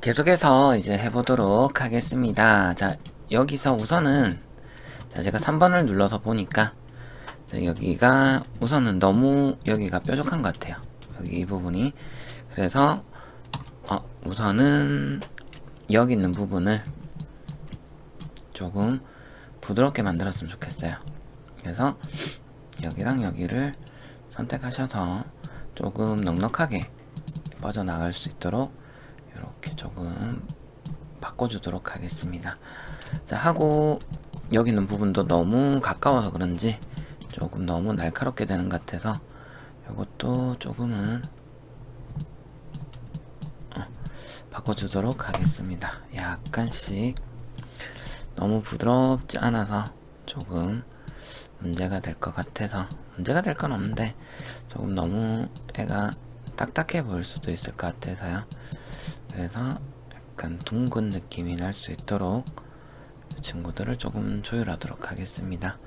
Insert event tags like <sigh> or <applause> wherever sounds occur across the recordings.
계속해서 이제 해보도록 하겠습니다. 자, 여기서 우선은 자, 제가 3번을 눌러서 보니까 자, 여기가 우선은 너무 여기가 뾰족한 것 같아요. 여기 이 부분이 그래서 어, 우선은 여기 있는 부분을 조금 부드럽게 만들었으면 좋겠어요. 그래서 여기랑 여기를 선택하셔서 조금 넉넉하게 빠져나갈 수 있도록 이렇게 조금 바꿔주도록 하겠습니다. 자, 하고 여기 있는 부분도 너무 가까워서 그런지 조금 너무 날카롭게 되는 것 같아서 이것도 조금은 어, 바꿔주도록 하겠습니다. 약간씩 너무 부드럽지 않아서 조금 문제가 될 것 같아서 문제가 될 건 없는데 조금 너무 애가 딱딱해 보일 수도 있을 것 같아서요. 그래서 약간 둥근 느낌이 날 수 있도록 이 친구들을 조금 조율하도록 하겠습니다.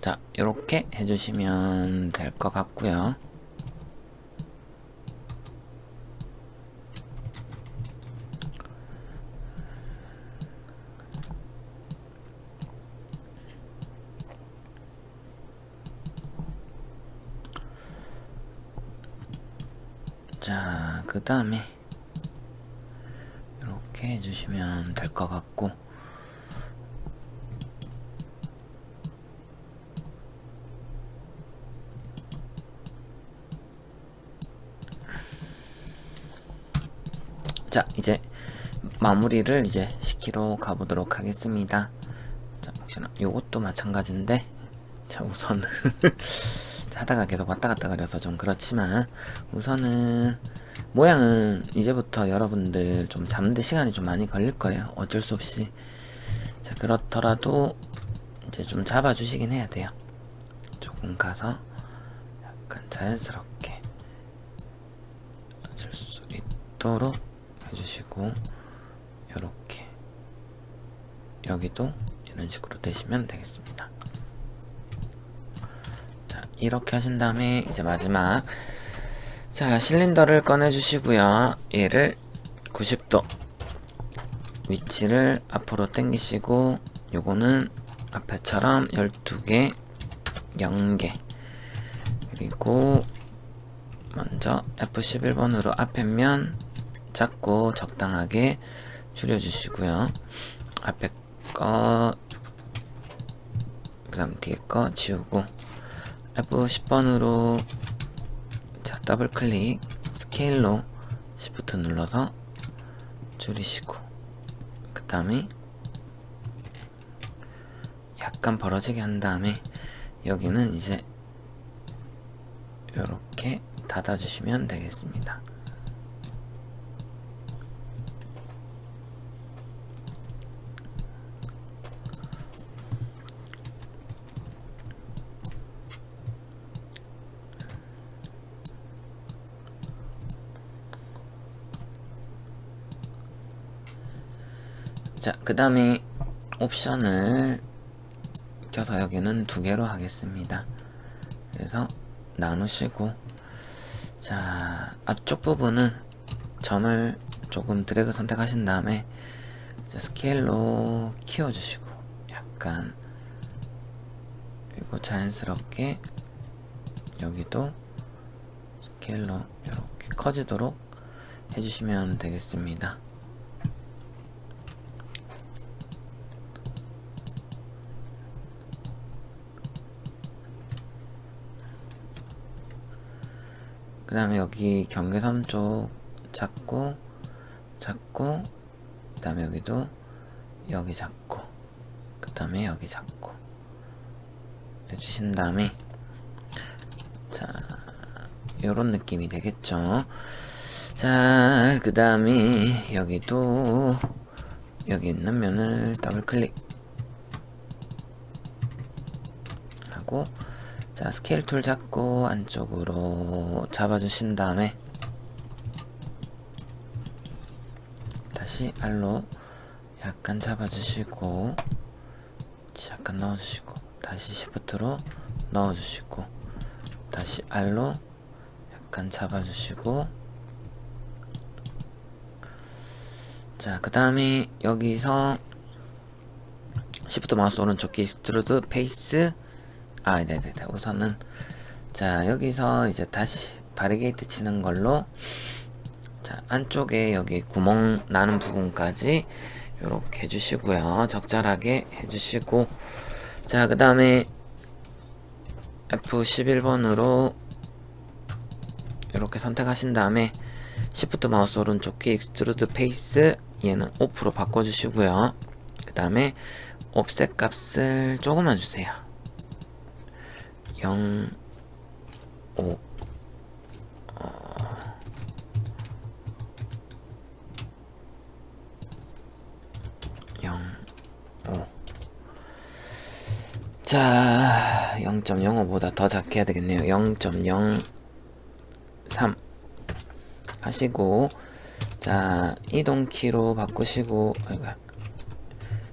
자, 이렇게 해주시면 될 것 같고요. 자, 그 다음에 이렇게 해주시면 될 것 같고 자, 이제 마무리를 이제 시키러 가보도록 하겠습니다. 자, 혹시나 요것도 마찬가지인데 자, 우선은 <laughs> 하다가 계속 왔다 갔다 그래서 좀 그렇지만 우선은 모양은 이제부터 여러분들 좀 잡는데 시간이 좀 많이 걸릴 거예요. 어쩔 수 없이. 자, 그렇더라도 이제 좀 잡아주시긴 해야 돼요. 조금 가서 약간 자연스럽게 줄수 있도록 해주시고 이렇게 여기도 이런 식으로 되시면 되겠습니다. 자 이렇게 하신 다음에 이제 마지막 자 실린더를 꺼내 주시고요 얘를 90도 위치를 앞으로 당기시고 요거는 앞에처럼 12개 0개 그리고 먼저 F11번으로 앞에 면 잡고 적당하게 줄여주시고요. 앞에 거, 그 다음 뒤에 거 지우고 F10번으로 자 더블 클릭 스케일로 Shift 눌러서 줄이시고 그 다음에 약간 벌어지게 한 다음에 여기는 이제 이렇게 닫아주시면 되겠습니다. 자, 그 다음에 옵션을 켜서 여기는 두 개로 하겠습니다. 그래서 나누시고 자 앞쪽 부분은 점을 조금 드래그 선택하신 다음에 자, 스케일로 키워주시고 약간 그리고 자연스럽게 여기도 스케일로 이렇게 커지도록 해주시면 되겠습니다. 그 다음에 여기 경계선 쪽 잡고 잡고 그 다음에 여기도 여기 잡고 그 다음에 여기 잡고. 해주신 다음에 자 요런 느낌이 되겠죠? 자 그 다음에 여기도 여기 있는 면을 더블 클릭 하고 자 스케일 툴 잡고 안쪽으로 잡아주신 다음에 다시 R로 약간 잡아주시고 약간 넣어주시고 다시 시프트로 넣어주시고 다시 R로 약간 잡아주시고. 자 그 다음에 여기서 시프트 마우스 오른쪽 키 스트루드 페이스 아 네네네. 우선은 자 여기서 이제 다시 바리게이트 치는 걸로 자 안쪽에 여기 구멍 나는 부분까지 이렇게 해주시고요. 적절하게 해주시고 자 그 다음에 F11번으로 이렇게 선택하신 다음에 시프트 마우스 오른쪽 키 익스트루드 페이스 얘는 오프로 바꿔주시고요. 그 다음에 옵셋 값을 조금만 주세요 0 5 0 5 자, 0.05보다 더 작게 해야 되겠네요. 0.03 하시고 자, 이동 키로 바꾸시고 아이고야.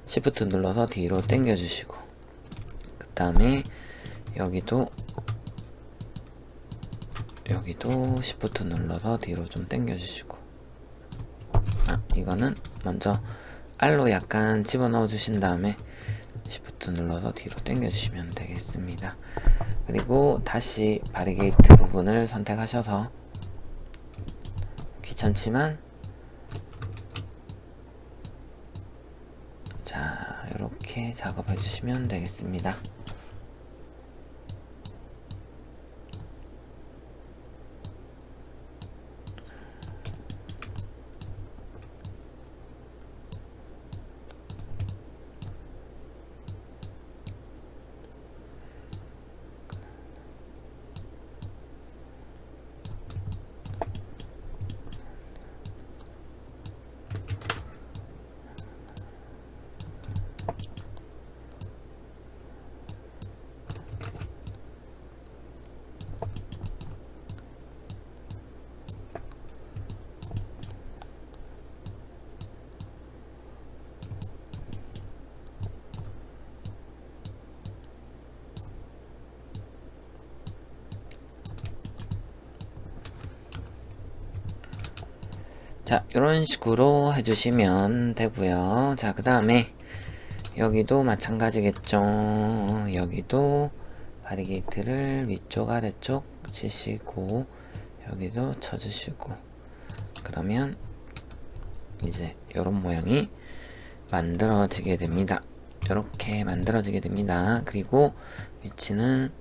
시프트 눌러서 뒤로 당겨 주시고. 그 다음에 여기도 여기도 시프트 눌러서 뒤로 좀 당겨 주시고 아, 이거는 먼저 R로 약간 집어넣어 주신 다음에 시프트 눌러서 뒤로 당겨 주시면 되겠습니다. 그리고 다시 바리게이트 부분을 선택하셔서 귀찮지만 자 이렇게 작업해 주시면 되겠습니다. 자, 이런 식으로 해주시면 되고요. 자, 그 다음에 여기도 마찬가지겠죠. 여기도 바리게이트를 위쪽 아래쪽 치시고 여기도 쳐주시고 그러면 이제 이런 모양이 만들어지게 됩니다. 이렇게 만들어지게 됩니다. 그리고 위치는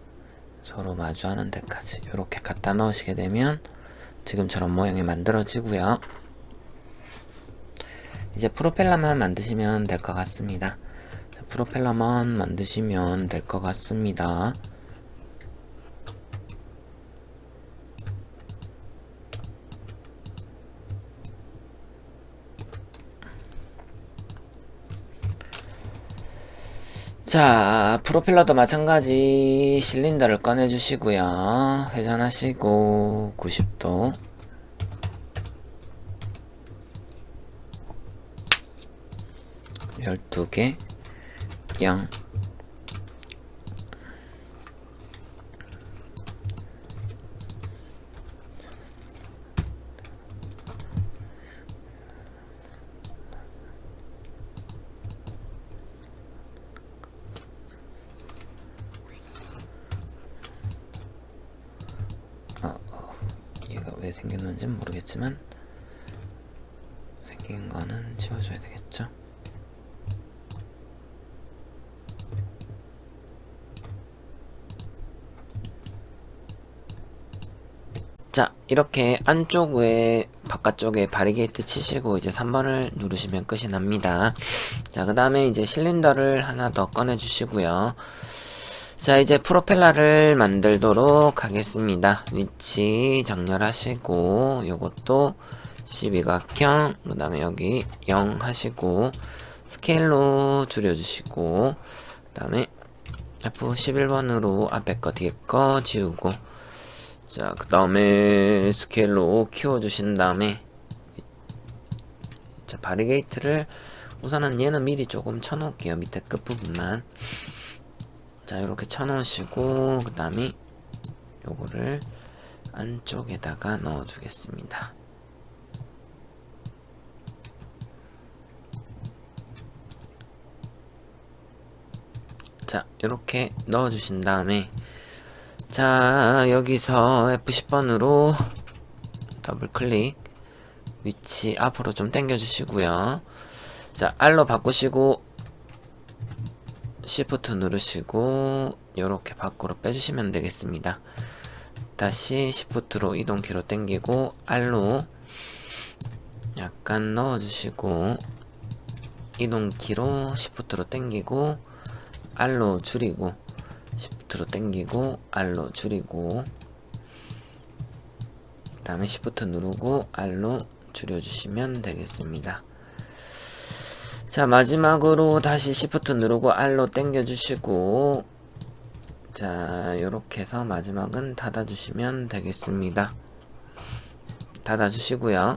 서로 마주하는 데까지 이렇게 갖다 넣으시게 되면 지금처럼 모양이 만들어지고요. 이제 프로펠러만 만드시면 될 것 같습니다. 자, 프로펠러만 만드시면 될 것 같습니다. 자, 프로펠러도 마찬가지 실린더를 꺼내주시고요. 회전하시고 90도. 두 개, 영. 어, 어, 왜 생겼는지 는 모르겠지만 생긴 거는 지워줘야 되겠죠? 자, 이렇게 안쪽에 바깥쪽에 바리게이트 치시고 이제 3번을 누르시면 끝이 납니다. 자, 그 다음에 이제 실린더를 하나 더 꺼내 주시고요. 자, 이제 프로펠러를 만들도록 하겠습니다. 위치 정렬하시고 요것도 12각형, 그 다음에 여기 0 하시고 스케일로 줄여주시고 그 다음에 F11번으로 앞에 거 뒤에 거 지우고 자, 그 다음에 스케일로 키워주신 다음에 자, 바리게이트를 우선은 얘는 미리 조금 쳐놓을게요. 밑에 끝부분만. 자, 이렇게 쳐놓으시고, 그 다음에 요거를 안쪽에다가 넣어주겠습니다. 자, 이렇게 넣어주신 다음에, 자, 여기서 F10번으로 더블 클릭, 위치 앞으로 좀 당겨주시고요. 자, R로 바꾸시고, Shift 누르시고, 이렇게 밖으로 빼주시면 되겠습니다. 다시 Shift로 이동키로 당기고, R로 약간 넣어주시고, 이동키로 Shift로 당기고, R로 줄이고, Shift로 당기고, R로 줄이고, 그 다음에 Shift 누르고, R로 줄여주시면 되겠습니다. 자, 마지막으로 다시 Shift 누르고 R로 당겨주시고, 자, 요렇게 해서 마지막은 닫아주시면 되겠습니다. 닫아주시고요.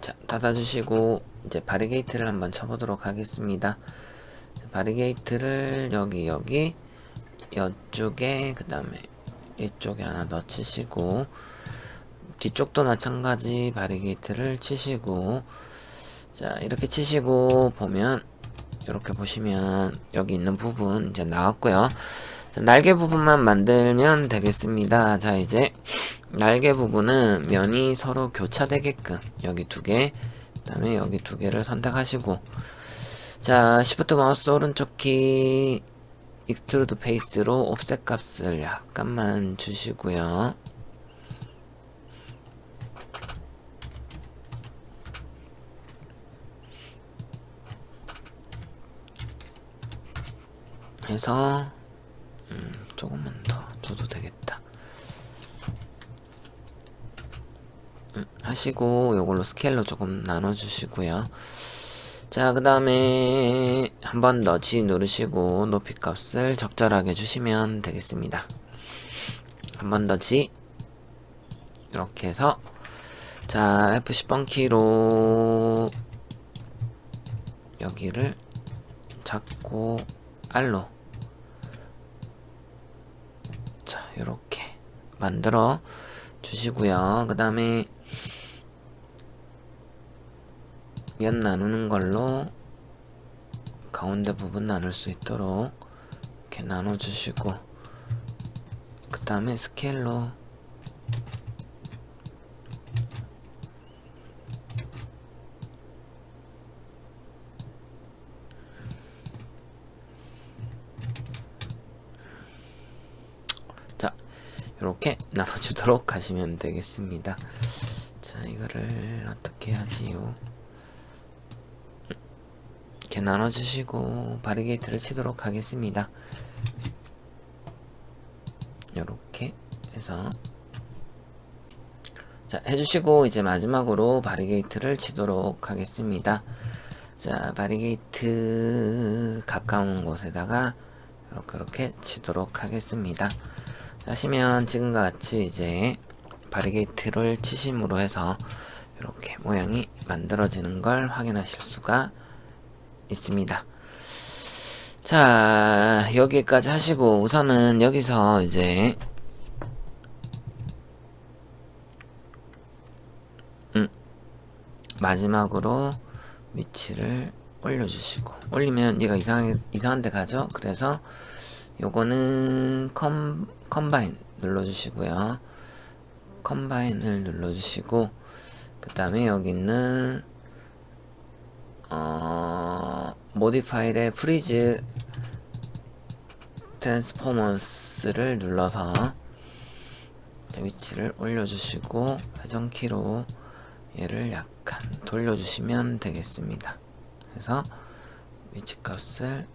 자, 닫아주시고, 이제 바리게이트를 한번 쳐보도록 하겠습니다. 바리게이트를 여기, 여기, 이쪽에, 그 다음에 이쪽에 하나 넣치시고, 뒤쪽도 마찬가지 바리게이트를 치시고 자 이렇게 치시고 보면 이렇게 보시면 여기 있는 부분 이제 나왔고요 자, 날개 부분만 만들면 되겠습니다 자 이제 날개 부분은 면이 서로 교차되게끔 여기 두개 그 다음에 여기 두 개를 선택하시고. 자 시프트 마우스 오른쪽 키 익스트루드 페이스로 옵셋 값을 약간만 주시고요. 해서 음, 조금만 더 줘도 되겠다. 음, 하시고 요걸로 스케일로 조금 나눠주시고요. 자, 그 다음에 한 번 더 G 누르시고 높이 값을 적절하게 주시면 되겠습니다. 한 번 더 G 이렇게 해서 자, F10번 키로 여기를 잡고 R로 자 이렇게 만들어 주시고요 그 다음에 면 나누는 걸로 가운데 부분 나눌 수 있도록 이렇게 나눠 주시고 그 다음에 스케일로 자, 이렇게 <laughs> 나눠주도록 하시면 되겠습니다. 자, 이거를 어떻게 하지요? 이렇게 나눠주시고 바리게이트를 치도록 하겠습니다. 이렇게 해서 자, 해주시고 이제 마지막으로 바리게이트를 치도록 하겠습니다. 자, 바리게이트 가까운 곳에다가 이렇게 이렇게 치도록 하겠습니다. 하시면 지금과 같이 이제 바리게이트를 치심으로 해서 이렇게 모양이 만들어지는 걸 확인하실 수가 있습니다. 자, 여기까지 하시고 우선은 여기서 이제 음, 마지막으로 위치를 올려주시고 올리면 얘가 이상하게 이상한 데 가죠 그래서 요거는 컴, 컴바인 눌러주시고요 컴바인을 눌러주시고 그 다음에 여기 있는 어, 모디파일의 프리즈 트랜스포먼스를 눌러서 위치를 올려주시고 회전키로 얘를 약간 돌려주시면 되겠습니다. 그래서 위치 값을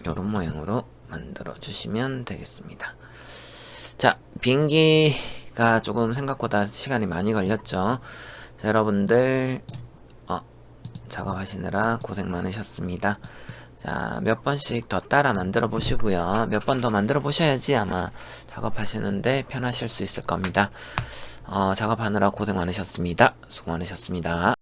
이런 모양으로 만들어 주시면 되겠습니다. 자, 비행기 가 조금 생각보다 시간이 많이 걸렸죠. 자, 여러분들 어, 작업하시느라 고생 많으셨습니다. 자, 몇 번씩 더 따라 만들어 보시고요. 몇 번 더 만들어 보셔야지 아마 작업하시는데 편하실 수 있을 겁니다. 어, 작업하느라 고생 많으셨습니다. 수고 많으셨습니다.